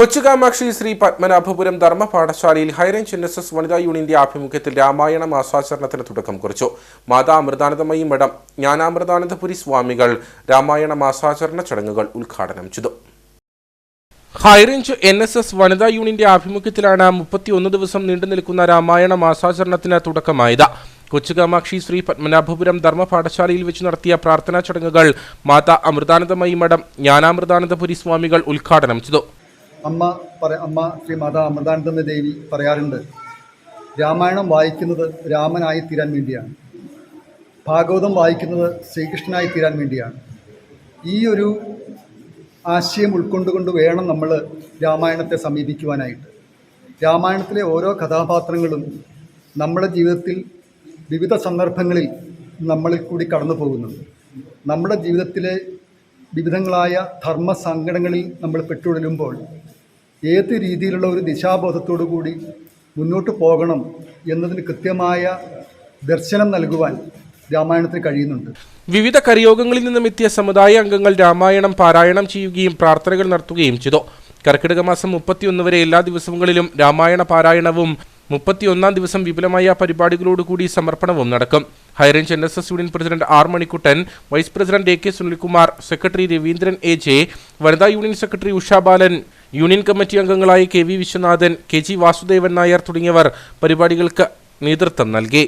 കൊച്ചുകാമാക്ഷി ശ്രീ പത്മനാഭപുരം ധർമ്മ പാഠശാലയിൽ high range N S S വനിതാ യൂണിയന്റെ ആഭിമുഖ്യത്തിൽ രാമായണ മാസാചരണത്തിന് തുടക്കം കുറിച്ചു. മാതാ അമൃതാനന്ദമയി മഠം ജ്ഞാനാമൃതാനന്ദപുരി സ്വാമികൾ രാമായണ മാസാചരണ ചടങ്ങുകൾ ഉദ്ഘാടനം ചെയ്തു. ഹൈറേഞ്ച് എൻ എസ് എസ് വനിതാ യൂണിയന്റെ ആഭിമുഖ്യത്തിലാണ് മുപ്പത്തിയൊന്ന് ദിവസം നീണ്ടു നിൽക്കുന്ന രാമായണ മാസാചരണത്തിന് തുടക്കമായത്. കൊച്ചുകാമാക്ഷി ശ്രീ പത്മനാഭപുരം ധർമ്മ പാഠശാലയിൽ വെച്ച് നടത്തിയ പ്രാർത്ഥനാ ചടങ്ങുകൾ മാതാ അമൃതാനന്ദമയി മഠം ജ്ഞാനാമൃതാനന്ദപുരി സ്വാമികൾ ഉദ്ഘാടനം ചെയ്തു. അമ്മ പറ അമ്മ ശ്രീ മാതാ അമൃതാനന്ദ ദേവി പറയാറുണ്ട് രാമായണം വായിക്കുന്നത് രാമനായി തീരാൻ വേണ്ടിയാണ്. ഭാഗവതം വായിക്കുന്നത് ശ്രീകൃഷ്ണനായി തീരാൻ വേണ്ടിയാണ്. ഈ ഒരു ആശയം ഉൾക്കൊണ്ടുകൊണ്ട് വേണം നമ്മൾ രാമായണത്തെ സമീപിക്കുവാനായിട്ട്. രാമായണത്തിലെ ഓരോ കഥാപാത്രങ്ങളും നമ്മുടെ ജീവിതത്തിൽ വിവിധ സന്ദർഭങ്ങളിൽ നമ്മളിൽ കൂടി കടന്നു പോകുന്നുണ്ട്. നമ്മുടെ ജീവിതത്തിലെ വിവിധങ്ങളായ ധർമ്മ സങ്കടങ്ങളിൽ നമ്മൾ പെട്ടുടലുമ്പോൾ ഏത് രീതിയിലുള്ള ഒരു ദിശാബോധത്തോടു കൂടി മുന്നോട്ട് പോകണം എന്നതിന് കൃത്യമായ ദർശനം നൽകുവാൻ രാമായണത്തിന് കഴിയുന്നുണ്ട്. വിവിധ കരിയോഗങ്ങളിൽ നിന്നും എത്തിയ സമുദായ അംഗങ്ങൾ രാമായണം പാരായണം ചെയ്യുകയും പ്രാർത്ഥനകൾ നടത്തുകയും ചെയ്തു. കർക്കിടക മാസം മുപ്പത്തിയൊന്ന് വരെ എല്ലാ ദിവസങ്ങളിലും രാമായണ പാരായണവും മുപ്പത്തിയൊന്നാം ദിവസം വിപുലമായ പരിപാടികളോടുകൂടി സമർപ്പണവും നടക്കും. High range N S S union president R Manikuttan vice president A K Sunilkumar secretary Raveendran A J വനിതാ union secretary Usha Balan union committee അംഗങ്ങളായ K V Viswanathan K G Vasudevan Nair തുടങ്ങിയവർ പരിപാടികൾക്ക് നേതൃത്വം നൽകി.